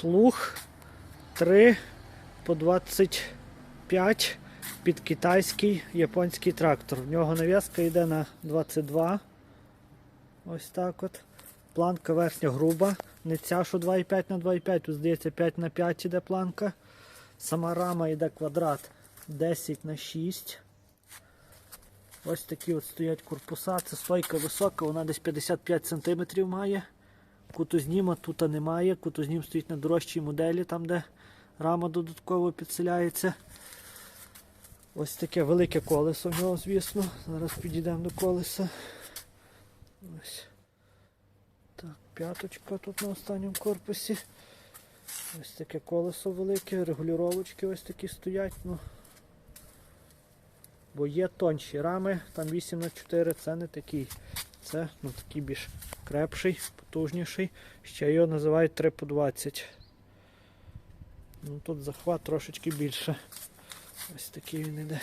Плуг 3 по 25 під китайський японський трактор. В нього нав'язка йде на 22. Ось так от. Планка верхня груба. Не ця, що 2,5 на 2,5, тут здається 5 на 5 іде планка. Сама рама йде квадрат 10 на 6. Ось такі от стоять корпуса. Це стойка висока, вона десь 55 см має. Кутозніма тут немає. Кутознім стоїть на дорожчій моделі, там де рама додатково підселяється. Ось таке велике колесо в нього, звісно. Зараз підійдемо до колеса. Ось. Так, п'яточка тут на останньому корпусі. Ось таке колесо велике, регулювачки ось такі стоять. Ну. Бо є тонші рами, там 8 на 4 це не такий. Це ну, такий більш крепший, потужніший. Ще його називають 3 по 20. Ну, тут захват трошечки більше. Ось такий він іде.